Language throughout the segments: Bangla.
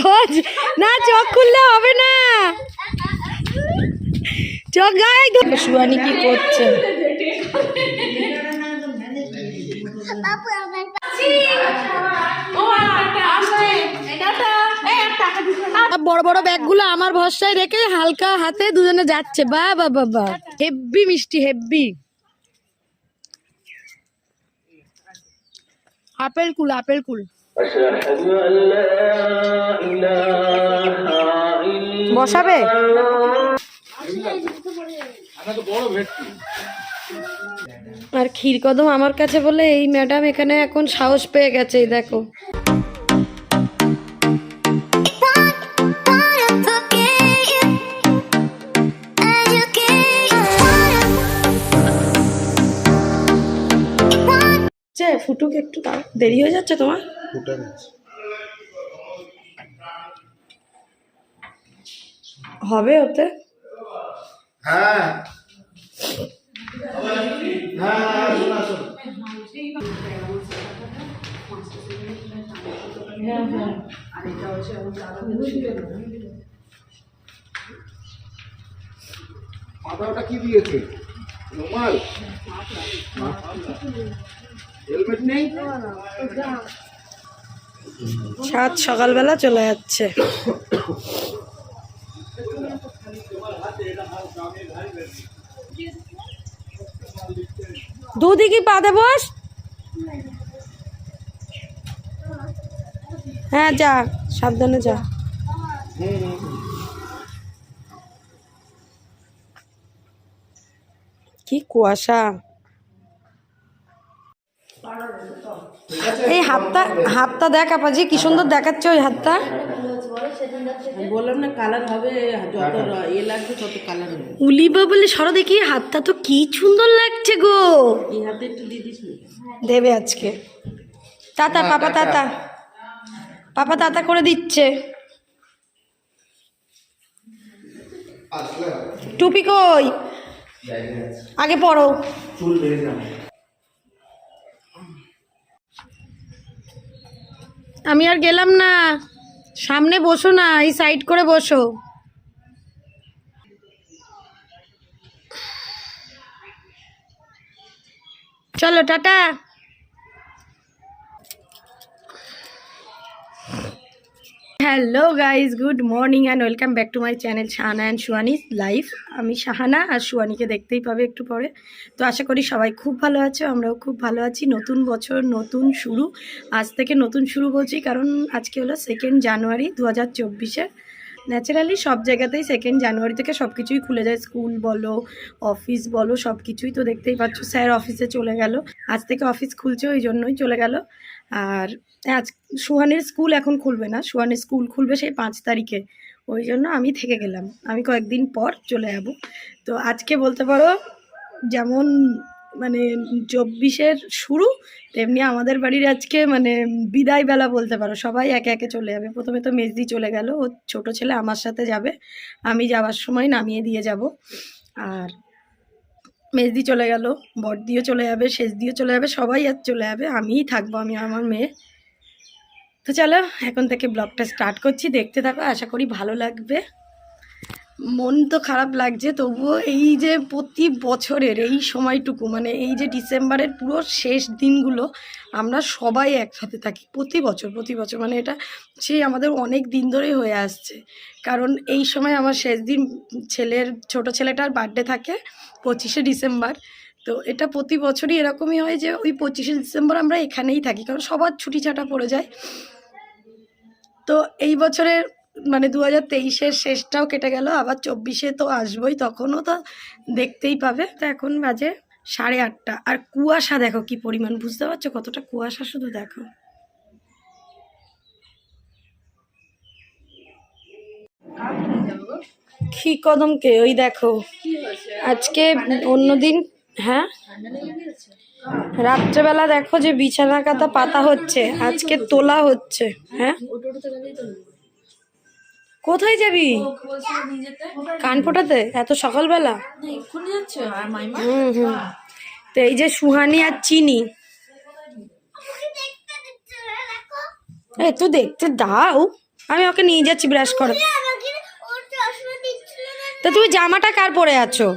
খোঁজ না চোখ খুললে হবে না। চোখ গায়ে সুয়ানি কি করছে? বড় বড় ব্যাগগুলো আমার ভরসায় রেখে হালকা হাতে দুজনে যাচ্ছে। বা বা বা বা। হেব্বি মিষ্টি হেব্বি। আপেল কুল আপেল কুল। বসাবে? আর ক্ষীরকদম আমার কাছে বলে এই ম্যাডাম এখানে এখন সাহস পেয়ে গেছে দেখো। ফুটুক একটু দেরি হয়ে যাচ্ছে তোমার? হবে ওতে হ্যাঁ হ্যাঁ। ওটা কি দিয়েছে? রুমাল? হেলমেট নেই? সাত সকালবেলা চলে যাচ্ছে। দুদিকে পা দে বস। হ্যাঁ যা সাবধানে যা। কি কুয়াশা। এই হাতটা হাতটা দেখ আপাজি কি সুন্দর দেখাচ্ছে ওই হাতটা। বললাম না কালার হবে যত এ লাগবে তত কালার হবে। উলিবা বলে সরো দেখি হাতটা তো কি সুন্দর লাগছে গো। এই হাতে একটু দিয়ে দেবে আজকে। তাতা পাপা তাতা। পাপা তাতা করে দিচ্ছে। টুপি কই? আগে পড়ো চুল বেড়ে যাবে আমি আর গেলাম না। সামনে বসো না এই সাইড করে বসো। চলো tata. Hello guys good morning and welcome back to my channel Shahana and Suani life আমি শাহানা আর সুয়ানিকে দেখতেই পাবে একটু পরে। তো আশা করি সবাই খুব ভালো আছো, আমরাও খুব ভালো আছি। নতুন বছর, নতুন শুরু। আজ থেকে নতুন শুরু বলছি, কারণ আজকে হলো সেকেন্ড জানুয়ারি দু হাজার চব্বিশের। ন্যাচারালি সব জায়গাতেই সেকেন্ড জানুয়ারি থেকে সব কিছুই খুলে যায়। স্কুল বলো অফিস বলো সব কিছুই তো দেখতেই পাচ্ছ স্যার অফিসে চলে গেল। আজ থেকে অফিস খুলছে, ওই জন্যই চলে গেল। আর আজ সুহানের স্কুল এখন খুলবে না। সুহানের স্কুল খুলবে সেই পাঁচ তারিখে। ওই জন্য আমি থেকে গেলাম। আমি কয়েকদিন পর চলে যাব। তো আজকে বলতে পারো, যেমন মানে চব্বিশের শুরু, তেমনি আমাদের বাড়ির আজকে মানে বিদায় বেলা বলতে পারো, সবাই একে একে চলে যাবে। প্রথমে তো মেজদি চলে গেল, ও ছোট ছেলে আমার সাথে যাবে, আমি যাওয়ার সময় নামিয়ে দিয়ে যাব। আর মেজদি চলে গেল, বড়দিও চলে যাবে শেষ শেষদিও চলে যাবে, সবাই আজ চলে যাবে, আমিই থাকব, আমি আমার মেয়ে। তো চলো, এখন থেকে ব্লগটা স্টার্ট করছি, দেখতে থাকো, আশা করি ভালো লাগবে। মন তো খারাপ লাগছে, তবুও এই যে প্রতি বছরের এই সময়টুকু মানে এই যে ডিসেম্বরের পুরো শেষ দিনগুলো আমরা সবাই একসাথে থাকি, প্রতি বছর প্রতি বছর মানে এটা সেই আমাদের অনেক দিন ধরেই হয়ে আসছে। কারণ এই সময় আমার শেষ দিন ছেলের, ছোট ছেলেটার বার্থডে থাকে পঁচিশে ডিসেম্বর, তো এটা প্রতি বছরই এরকমই হয় যে ওই পঁচিশে ডিসেম্বর আমরা এখানেই থাকি, কারণ সবার ছুটি ছাটা পড়ে যায়। তো এই বছরের মানে দু হাজার তেইশের শেষটাও কেটে গেল, আবার চব্বিশে তো আসবোই, তখনও তো দেখতেই পাবে। তো এখন বাজে সাড়ে আটটা। আর কুয়াশা দেখো কি পরিমাণ, বুঝতে পারছ কতটা কুয়াশা শুধু দেখো। কি কদমকে ওই দেখো। আজকে অন্যদিন হ্যাঁ? রাত্রেবেলা দেখো যে বিছানা কাতা পাতা হচ্ছে, আজকে তোলা হচ্ছে হ্যাঁ? কোথায় যাবি? কান ফোটাতে? এত সকালবেলা? হুম হুম। তো এই যে সুহানি আর চিনি। একটু দেখতে দাও। আমি ওকে নিয়ে যাচ্ছি ব্রাশ করে। তা তুমি জামাটা কার পরে আছো?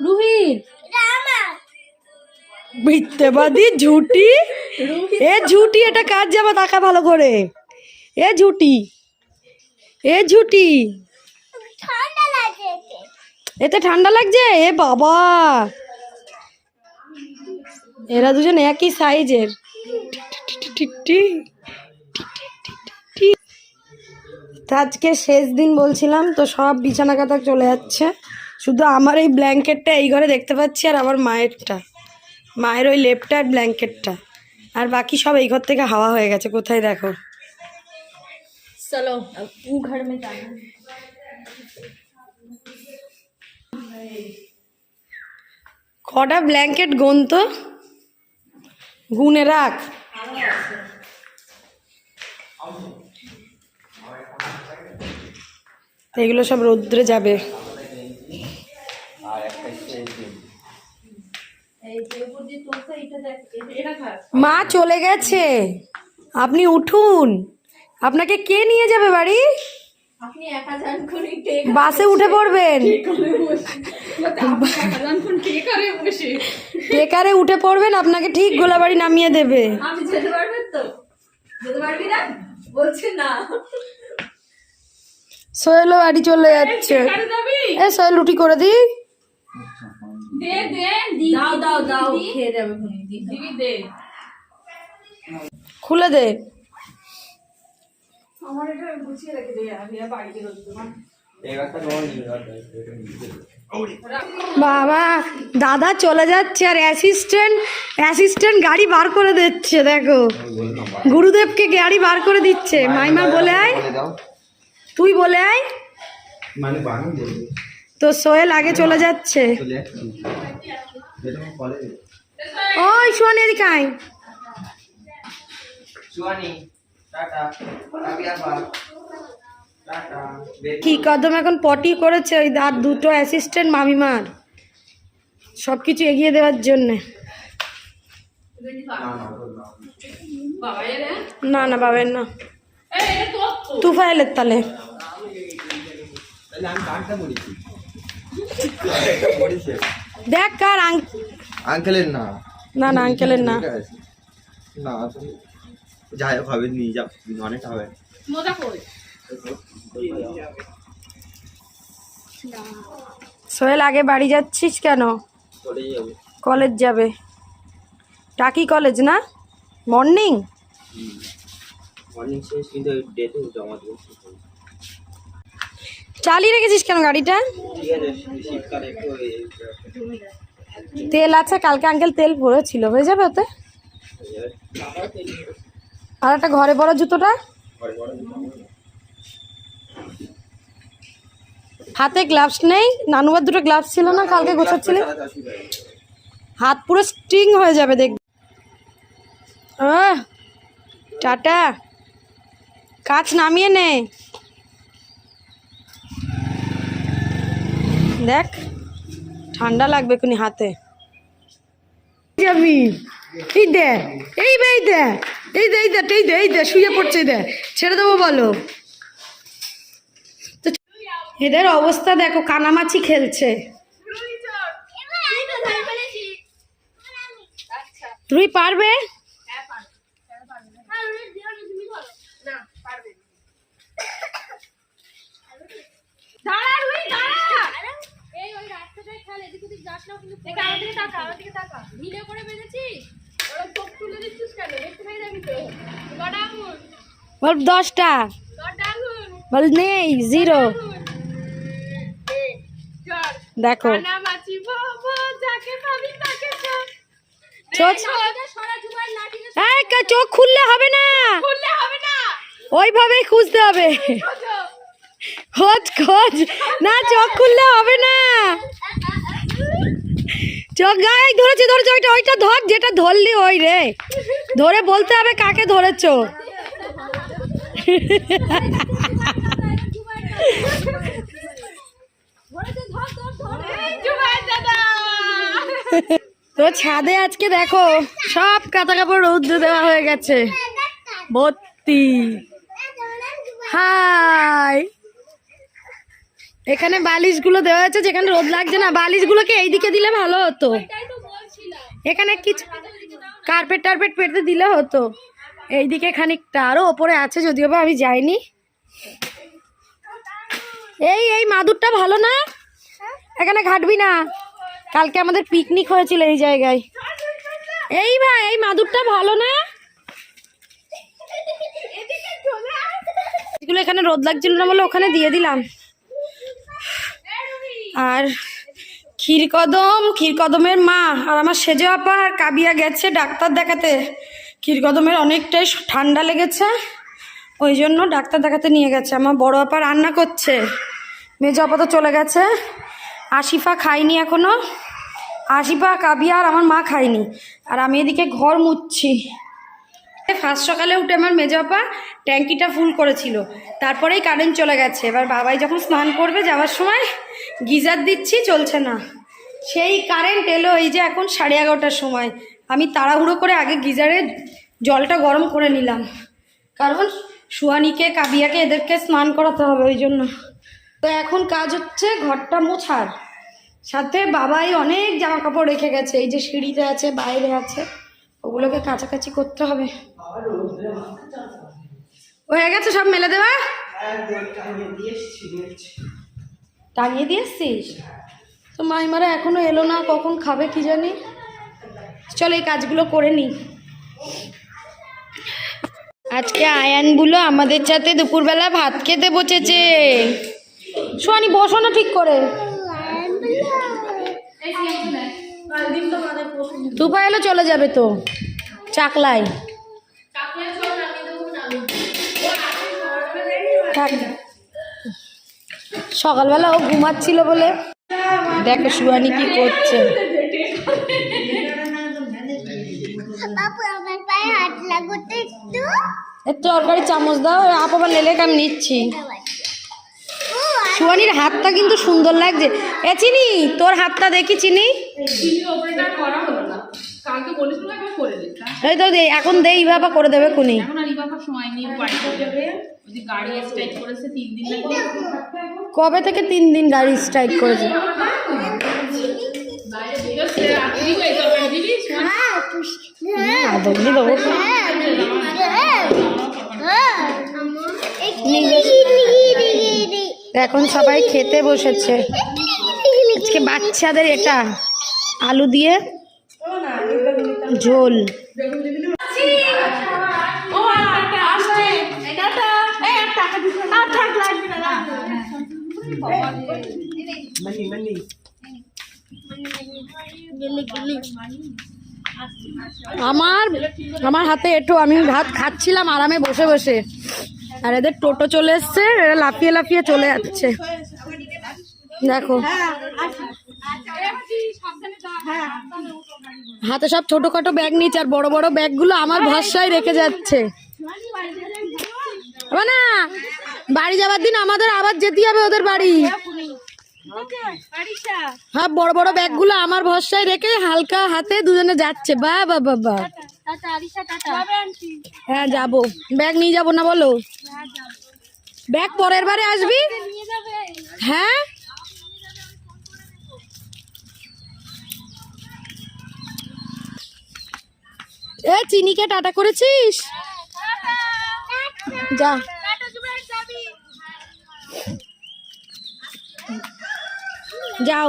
রুহির। মিথ্যেবাদী ঝুটি? এ ঝুটি এটা কার জামা? দেখা ভালো করে। এ ঝুটি। এ ঝুটি। এতে। ঠান্ডা লাগছে? এ বাবা। এরা দুজন একই সাইজের। আজকে শেষ দিন বলছিলাম তো সব বিছানা কাতা চলে যাচ্ছে। শুধু আমার এই ব্ল্যাঙ্কেটটা এই ঘরে দেখতে পাচ্ছি আর আমার মায়েরটা। মায়ের ওই লেপটা আর ব্ল্যাঙ্কেটটা। আর বাকি সব এই ঘর থেকে হাওয়া হয়ে গেছে কোথায় দেখো? চলো ও ঘর মে যানা কটা ব্ল্যাঙ্কেট গুন তো? গুনে রাখ। এগুলো সব রৌদ্রে যাবে। মা চলে গেছে। আপনি উঠুন। আপনাকে কে নিয়ে যাবে বাড়ি? আপনি একা যান বাসে উঠে পড়বেন। টেকারে উঠে পড়বেন আপনাকে ঠিক গোলাবাড়ি নামিয়ে দেবে। আমি যেতে পারবেন তো? যেতে পারবি না? বলছে না। সোহেলও বাড়ি চলে যাচ্ছে। এ সোহেল রুটি করে দি। দে দে দাও দাও দাও খেয়ে যাবে খুনি দিবি দে। খুলে দে। আমার এটা গুছিয়ে রেখে দে আমি আর বাড়িতে রোজ বাবা দাদা চলে যাচ্ছে আর অ্যাসিস্ট্যান্ট অ্যাসিস্ট্যান্ট গাড়ি বার করে দিচ্ছে দেখো। গুরুদেবকে গাড়ি বার করে দিচ্ছে। মাইমা বলে আয়। তুই বলে আয়। মানে তো সোহেল আগে চলে যাচ্ছে। ওই শোন এদিকে আয়। কি কদম এখন পটি করেছে ওই আর দুটো অ্যাসিস্ট্যান্ট মামিমার? সব কিছু এগিয়ে দেওয়ার জন্যে। না না পাবেন না। তুফাইলের তালে। দেখ কার আঙ্কেলের না। না না আঙ্কেলের না। না যাই হোক হবে নিয়ে যাও অনেক হবে। মজা করে। সোহেল আগে বাড়ি যাচ্ছিস কেন? কলেজ যাবে। টাকি কলেজ না? মর্নিং? চালিয়ে রেখেছিস কেন গাড়িটা? তেল আছে কালকে আঙ্কেল তেল ভরেছিল। হয়ে যাবে ওতে? আর একটা ঘরে পড়া জুতোটা? হাতে গ্লাভস নেই। নানুবার দুটো গ্লাভস ছিল না, কালকে গোছাচ্ছিলে। হাত পুরো স্টিং হয়ে যাবে দেখ টাটা। কাজ নামিয়ে নে। দেখ, ঠান্ডা লাগবে কোনি হাতে। যাবি এই দে এই বে, এই দে এই দে এই দে এই দে এই দে শুয়ে পড়ছে দে ছেড়ে দেবো বলো। তো এদের অবস্থা দেখো কানামাছি খেলছে। তুই পারবে? দাঁড়া এই ওই রাস্তাটায় খেল এদিক ওদিক যাস না কিন্তু এই আমার দিকে তাকা আমার দিকে তাকা করে বেঁধেছিস ওরা চোখ তুলে দিচ্ছিস কেন দেখতে পেয়ে যাবি তো কটা আঙুল বল দশটা। বল নেই, জিরো। দেখো। চোখ খুললে হবে না। ওইভাবেই খুঁজতে হবে। খোঁজো। খোঁজ। না, চোখ খুললে হবে না। চোখ গায়ে ধরেছে ধরেছে, ওইটা ওইটা ধর, যেটা ধরলি ওই রে। ধরে বলতে হবে কাকে ধরেছো। তো ছাদে আজকে দেখো, সব কাঁথা কাপড় রৌদ্র দেওয়া হয়ে গেছে। ভর্তি। হাই। এখানে বালিশগুলো দেওয়া হয়েছে, যেখানে রোদ লাগছে না। বালিশগুলোকে এইদিকে দিলে ভালো হতো। এখানে কিছু কার্পেট টার্পেট পেতে দিলে হতো। এইদিকে খানিকটা আরও ওপরে আছে যদিও বা আমি যাইনি। এই এই মাদুরটা ভালো না? এখানে ঘাটবি না। কালকে আমাদের পিকনিক হয়েছিল এই জায়গায়। এই ভাই, এই মাদুরটা ভালো না? এগুলো এখানে রোদ লাগছিল না বলে ওখানে দিয়ে দিলাম। আর ক্ষীরকদম, ক্ষীরকদমের মা আর আমার সেজে আপা আর কাবিয়া গেছে ডাক্তার দেখাতে। ক্ষীরকদমের অনেকটাই ঠান্ডা লেগেছে। ওই জন্য ডাক্তার দেখাতে নিয়ে গেছে। আমার বড় আপা রান্না করছে। মেজো আপা তো চলে গেছে। আশিফা খাইনি এখনও। আশিফা কাবিয়া আর আমার মা খায়নি। আর আমি এদিকে ঘর মুচ্ছি ফার্স্ট সকালে উঠে আমার মেজো আপা ট্যাঙ্কিটা ফুল করেছিল। তারপরেই কারেন্ট চলে গেছে। এবার বাবাই যখন স্নান করবে যাওয়ার সময় গিজার দিচ্ছি, চলছে না। সেই কারেন্ট এলো এই যে এখন সাড়ে এগারোটার সময়। আমি তাড়াহুড়ো করে আগে গিজারে জলটা গরম করে নিলাম। কারণ সুয়ানিকে কাবিয়াকে এদেরকে স্নান করাতে হবে ওই জন্য। তো এখন কাজ হচ্ছে ঘরটা মোছার। সাথে বাবাই অনেক জামা কাপড় রেখে গেছে। এই যে সিঁড়িতে আছে, বাইরে আছে, ওগুলোকে কাছাকাছি করতে হবে। হয়ে গেছে সব মেলে দেওয়া? টাঙিয়ে দিয়ে এসছিস? তো মাইমারা এখনও এলো না, কখন খাবে কি জানি? চল এই কাজগুলো করে নিই। আজকে আয়ানগুলো আমাদের সাথে দুপুরবেলা ভাত খেতে বসেছে। সোয়ানি বসো না ঠিক করে। তুফা এলো, চলে যাবে তো। চাকলায়। থাক। সকালবেলা ও ঘুমাচ্ছিল বলে। দেখো সুয়ানি কি করছে। তরকারি চামচ দাও আপ আবার লেলে আমি নিচ্ছি। সুয়ানির হাতটা কিন্তু সুন্দর লাগছে। এ চিনি তোর হাতটা দেখি চিনি। এই তো এখন দে ইভাবা করে দেবে খুনি। কবে থেকে তিন দিন গাড়ি স্ট্রাইক করেছে? আদর দিয়ে দেবো এখন সবাই খেতে বসেছে। আজকে বাচ্চাদের এটা, আলু দিয়ে ঝোল। আমার আমার হাতে এটো আমি ভাত খাচ্ছিলাম, আরামে বসে বসে। আর এদের টোটো চলে এসছে, এরা লাফিয়ে লাফিয়ে চলে যাচ্ছে। দেখো। হাতে সব ছোটখাটো ব্যাগ নিচ্ছে আর বড় বড় ব্যাগগুলো আমার ভরসায় রেখে যাচ্ছে। না, বাড়ি যাবার দিন আমাদের আবার যেতে হবে ওদের বাড়ি। হ্যাঁ বড় বড় ব্যাগগুলো আমার ভরসায় রেখে হালকা হাতে দুজনে যাচ্ছে। বা বা বা হ্যাঁ যাব। ব্যাগ নিয়ে যাব না বলো? ব্যাগ পরের বারে আসবি? হ্যাঁ? এ, চিনিকে টাটা করেছিস? যা। যাও।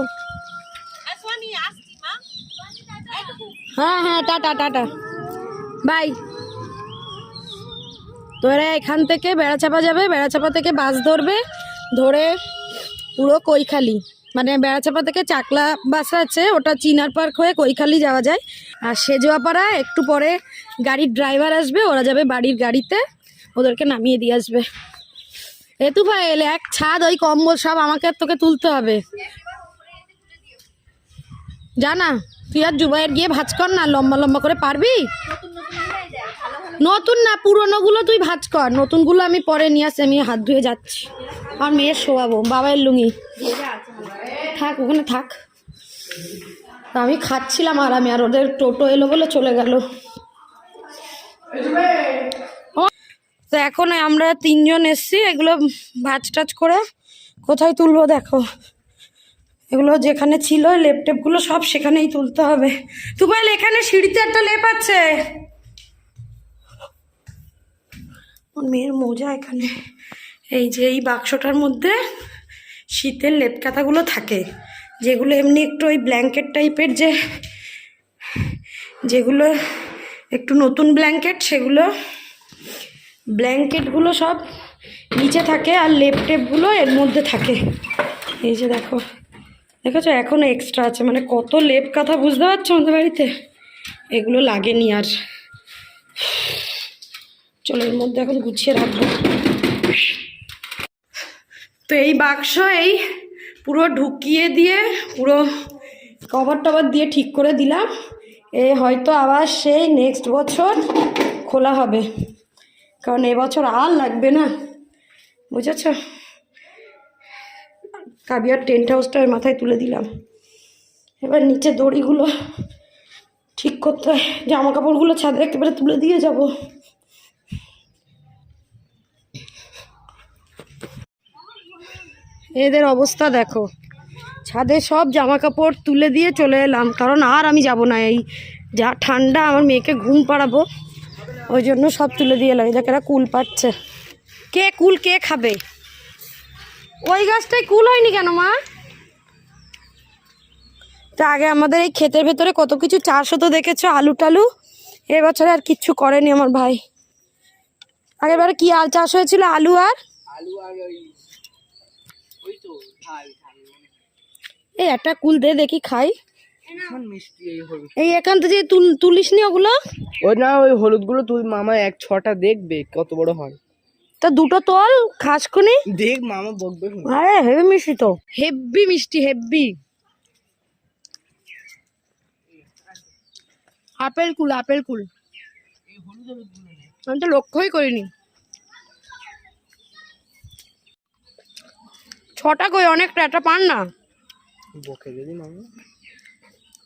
হ্যাঁ হ্যাঁ টাটা টাটা। বাই। তোরা এখান থেকে বেড়াচাপা যাবে, বেড়াচাপা থেকে বাস ধরবে, ধরে পুরো কৈখালি। মানে বেড়াচাপা থেকে চাকলা বাস আছে, ওটা চিনার পার্ক হয়ে কৈখালি যাওয়া যায়। আর সেজোয়াপাড়া, একটু পরে গাড়ির ড্রাইভার আসবে, ওরা যাবে বাড়ির গাড়িতে, ওদেরকে নামিয়ে দিয়ে আসবে। এতু ভাই, এলে এক ছাদ, ওই কম্বল সব আমাকে তোকে তুলতে হবে। জানা তুই আর জুবাইয়ের গিয়ে ভাজ কর না, লম্বা লম্বা করে পারবি? নতুন না, পুরনোগুলো তুই ভাজ কর। নতুনগুলো আমি পরে নিয়ে আসি, আমি হাত ধুয়ে যাচ্ছি। আর মেয়ের শোয়াবো বাবাইয়ের লুঙ্গি। থাক, ওখানে থাক। আমি খাচ্ছিলাম আর আমি আর ওদের টোটো এলো বলে চলে গেল। তো এখন আমরা তিনজন এসছি, এগুলো ভাজ টাজ করে কোথায় তুলবো দেখো। এগুলো যেখানে ছিল লেপ লেপটেপগুলো সব সেখানেই তুলতে হবে। তুবাইল, এখানে সিঁড়িতে একটা লেপ আছে। মেয়ের মোজা এখানে। এই যে এই বাক্সটার মধ্যে শীতের লেপ কাঁথাগুলো থাকে, যেগুলো এমনি একটু ওই ব্ল্যাঙ্কেট টাইপের যে, যেগুলো একটু নতুন ব্ল্যাঙ্কেট, সেগুলো ব্ল্যাঙ্কেটগুলো সব নিচে থাকে আর লেপ টেপগুলো এর মধ্যে থাকে। এই যে দেখো। দেখেছ এখনও এক্সট্রা আছে। মানে কত লেপ কাঁথা বুঝতে পারছ আমাদের বাড়িতে? এগুলো লাগেনি আর। চলো, এর মধ্যে এখন গুছিয়ে রাখব। তো এই বাক্স এই পুরো ঢুকিয়ে দিয়ে পুরো কভার টভার দিয়ে ঠিক করে দিলাম। এ হয়তো আবার সেই নেক্সট বছর খোলা হবে। কারণ এবছর আর লাগবে না। বুঝেছ? কাবিয়ার টেন্ট হাউসটা মাথায় তুলে দিলাম। এবার নিচে দড়িগুলো ঠিক করতে হয়। জামা কাপড়গুলো ছাদে একেবারে তুলে দিয়ে যাব। এদের অবস্থা দেখো। ছাদে সব জামা কাপড় তুলে দিয়ে চলে এলাম। কারণ আর আমি যাব না এই যা ঠান্ডা, আমার মেয়েকে ঘুম পাড়াবো, ওই জন্য সব তুলে দিয়ে এলাম। এরা কুল পাচ্ছে কে কুল কে খাবে? ওই গাছটাই কুল হয়নি কেন মা? তা আগে আমাদের এই ক্ষেতের ভেতরে কত কিছু চাষ হতো দেখেছ আলু টালু? এবছরে আর কিচ্ছু করেনি আমার ভাই। আগের বারে কি আল চাষ হয়েছিল আলু আর? এই একটা কুল দে দেখি খাই। এই এখান থেকে তুল তুলিস নি ওগুলো? ওই না ওই হলুদগুলো তুই মামা এক ছটা দেখবে কত বড় হয়। তা দুটো তোল খাস খুনি দেখ মামা বকবে আরে হেভি মিষ্টি তো। হেভি মিষ্টি হেভি। আপেল কুল আপেল কুল। আমি তো লক্ষ্যই করিনি। ছটা কই? অনেকটা একটা পান না? বকে যদি মামা।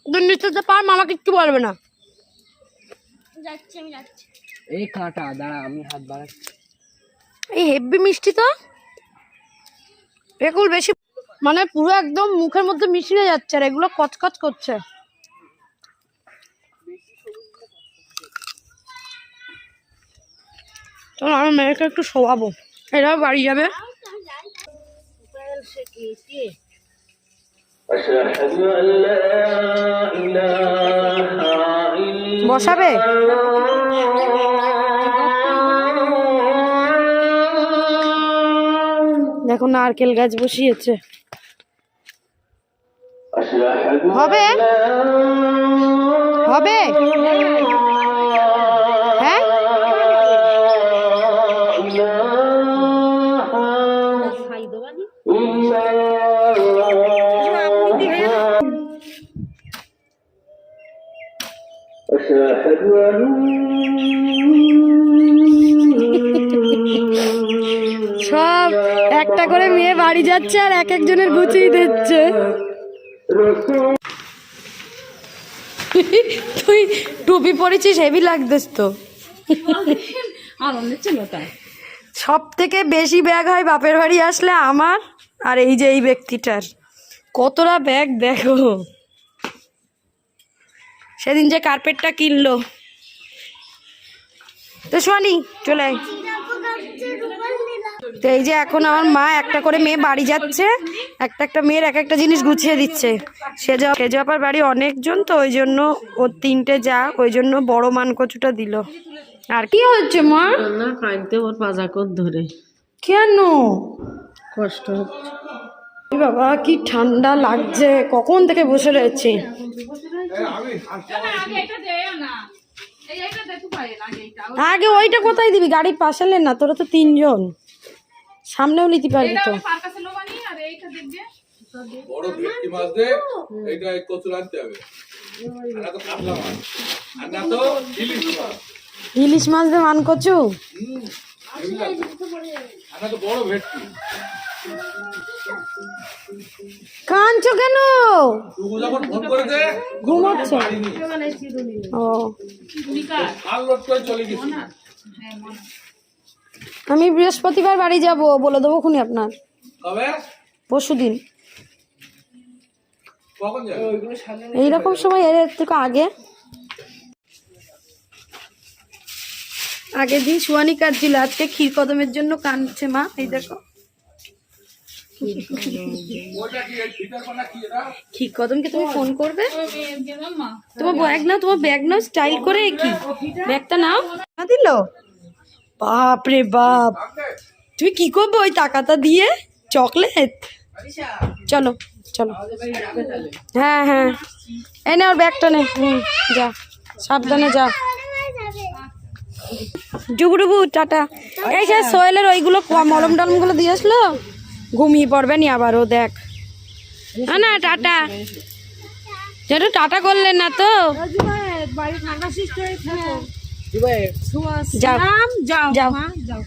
তোর নিশ্চয় পার মামা কিচ্ছু বলবে না। যাচ্ছি আমি যাচ্ছি। এই কাঁটা দাঁড়া আমি হাত বাড়াচ্ছি। এই হেভি মিষ্টি তো। এগুলো বেশি মানে পুরো একদম মুখের মধ্যে মিশিয়ে যাচ্ছে আর এগুলো কচকচ করছে। তখন আমার মেয়েকে একটু শোয়াবো। এরা বাড়ি যাবে। বসাবে? দেখো নারকেল গাছ বসিয়েছে। হবে? হবে? সব একটা করে মেয়ে বাড়ি যাচ্ছে আর এক একজনের গুছিয়ে দিচ্ছে। তুই টুপি পরেছিস হেভি লাগতেস তো। আনন্দের ছিল তাই সব থেকে বেশি ব্যাগ হয় বাপের বাড়ি আসলে আমার আর এই যে এই ব্যক্তিটার। কতটা ব্যাগ দেখো। সেদিন যে কার্পেটটা কিনলো। তো শোনি চলে আয়। তো এই যে এখন আমার মা একটা করে মেয়ে বাড়ি যাচ্ছে একটা একটা মেয়ের এক একটা জিনিস গুছিয়ে দিচ্ছে। সেজা সেজাপার বাড়ি অনেকজন তো ওই জন্য ওর তিনটে যা ওই জন্য বড় মান কচুটা দিল। আর কি হচ্ছে মা? না কাঁদতে ওর পাজাকর ধরে। কেন? কষ্ট হচ্ছে। বাবা কি ঠান্ডা লাগছে। কখন থেকে বসে রয়েছি? আগে ওইটা কোথায় দিবি? গাড়ির পাশে নে না তোরা তো তিনজন। সামনেও নিতে পারবি তো। বড় ভেটকি মাছ দে এটা কচুর আনতে হবে। আর না তো কাতলা মাছ। আর না তো ইলিশ মাছ। দিয়ে মান কচু। কাঁদছো কেন? ঘুমাচ্ছ। ও। চলে গেছি। আমি বৃহস্পতিবার বাড়ি যাব বলে দেবো খুনি আপনার। পরশু দিন কখন যাবে? এইরকম সময় এর থেকে আগে। আগের দিন সুয়ানি কাটছিল আজকে ক্ষীর কদমের জন্য কাঁদছে মা এই দেখো। ওটা কি এই ফিটার পানা কি কদমকে তুমি ফোন করবে? তোমার ব্যাগ নাও তোমার ব্যাগ নাও স্টাইল করে কি? ব্যাগটা নাও। না দিল? বাপ রে বাপ। তুমি কি করব ওই টাকাটা দিয়ে? চকলেট? চলো চলো। হ্যাঁ হ্যাঁ। এই নে ওর ব্যাগটা নে। হুম, যা। সাবধানে যা। ডুবুডুবু টাটা। এই যে সোয়েলের ওইগুলো মলম টলমগুলো দিয়ে আসলো? ঘুমিয়ে পড়বে নি আবারও, দেখ। না না, টাটা। যেন টাটা করলেন না তো। যাও। যাও যাও।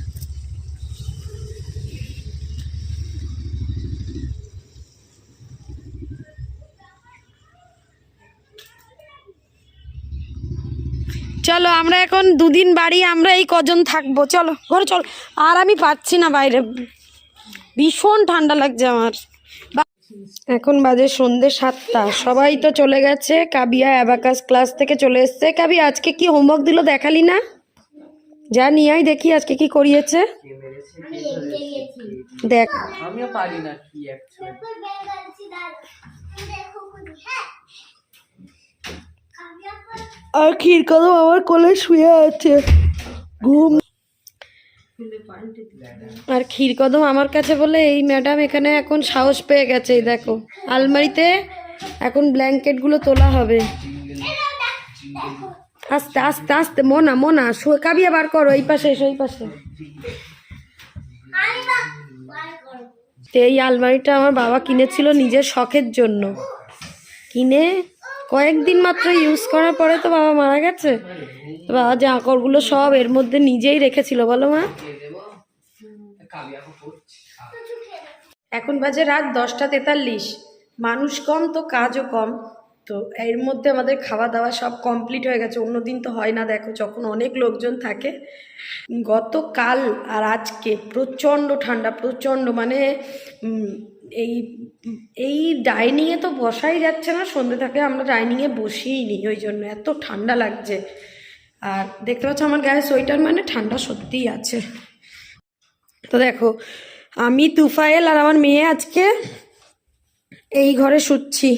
চলো আমরা এখন দুদিন বাড়ি আমরা এই কজন থাকব। চলো ঘরে চলো। আর আমি পাচ্ছি না বাইরে। ভীষণ ঠান্ডা লাগছে আমার। এখন বাজে সন্ধে সাতটা। সবাই তো চলে গেছে। কাবিয়া অ্যাবাকাস ক্লাস থেকে চলে এসছে। কাবি আজকে কি হোমওয়ার্ক দিল দেখালি না? যা নিয়ে আয় দেখি আজকে কি করিয়েছে। দেখ। আমিও পারি না কি হ্যাঁ আর ক্ষীর কদম আমার কোলে শুয়ে আছে। ঘুম আর ক্ষীর কদম আমার কাছে বলে, এই ম্যাডাম এখানে এখন সাহস পেয়ে গেছে দেখো। আলমারিতে এখন ব্ল্যাঙ্কেটগুলো তোলা হবে। আস্তে আস্তে আস্তে, মোনা মোনা কাবিয়া বার করো, এই পাশে এসো, এই পাশে। এই আলমারিটা আমার বাবা কিনেছিল নিজের শখের জন্য। কিনে কয়েকদিন মাত্র ইউজ করার পরে তো বাবা মারা গেছে। বাবা, যে আঁকড়গুলো সব এর মধ্যে নিজেই রেখেছিল, বলো মা। এখন বাজে রাত দশটা তেতাল্লিশ। মানুষ কম তো কাজও কম। তো এর মধ্যে আমাদের খাওয়া দাওয়া সব কমপ্লিট হয়ে গেছে। অন্য দিন তো হয় না, দেখো, যখন অনেক লোকজন থাকে। গতকাল আর আজকে প্রচণ্ড ঠান্ডা, প্রচণ্ড মানে এই এই ডাইনিংয়ে তো বসাই যাচ্ছে না, সন্ধে থাকে আমরা ডাইনিংয়ে বসিই নি, ওই জন্য এত ঠান্ডা লাগছে। আর দেখতে পাচ্ছ আমার গায়ে সোয়েটার মানে ঠান্ডা সত্যিই আছে। তো দেখো, আমি তুফাইল আর আমার মেয়ে আজকে এই ঘরে শুচ্ছি।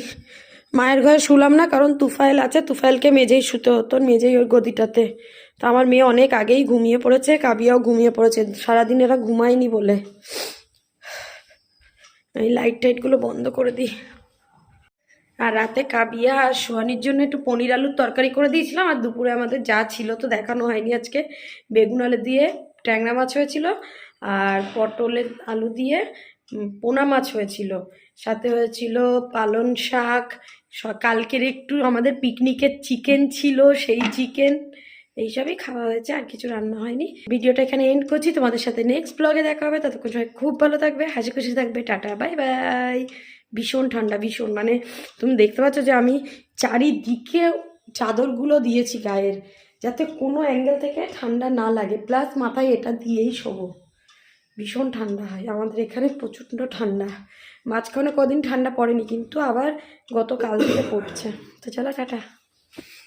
মায়ের ঘরে শুলাম না, কারণ তুফাইল আছে তুফাইলকে মেজেই শুতে হতো মেজেই ওই গদিটাতে। তো আমার মেয়ে অনেক আগেই ঘুমিয়ে পড়েছে, কাবিয়াও ঘুমিয়ে পড়েছে, সারাদিন এরা ঘুমায়নি বলে। এই লাইট টাইটগুলো বন্ধ করে দিই। আর রাতে কাবিয়া আর সোহানির জন্য একটু পনির আলুর তরকারি করে দিয়েছিলাম, আর দুপুরে আমাদের যা ছিল তো দেখানো হয়নি আজকে। বেগুন আলু দিয়ে ট্যাংরা মাছ হয়েছিল আর পটলের আলু দিয়ে পোনা মাছ হয়েছিল। সাথে হয়েছিল পালন শাক। কালকের একটু আমাদের পিকনিকের চিকেন ছিল, সেই চিকেন। এইসবই খাওয়া হয়েছে, আর কিছু রান্না হয়নি। ভিডিওটা এখানে এন্ড করছি। তোমাদের সাথে নেক্সট ব্লগে দেখা হবে। ততক্ষণ সবাই খুব ভালো থাকবে, হাসি খুশি থাকবে। টাটা বাই বাই ভীষণ ঠান্ডা, ভীষণ। মানে তুমি দেখতে পাচ্ছ যে আমি চারিদিকে চাদরগুলো দিয়েছি গায়ের, যাতে কোনো অ্যাঙ্গেল থেকে ঠান্ডা না লাগে। প্লাস মাথায় এটা দিয়েই শোবো। ভীষণ ঠান্ডা হয়। আমাদের এখানে প্রচণ্ড ঠান্ডা। মাঝখানে কদিন ঠান্ডা পড়েনি, কিন্তু আবার গতকাল থেকে পড়ছে। তো চলো টাটা।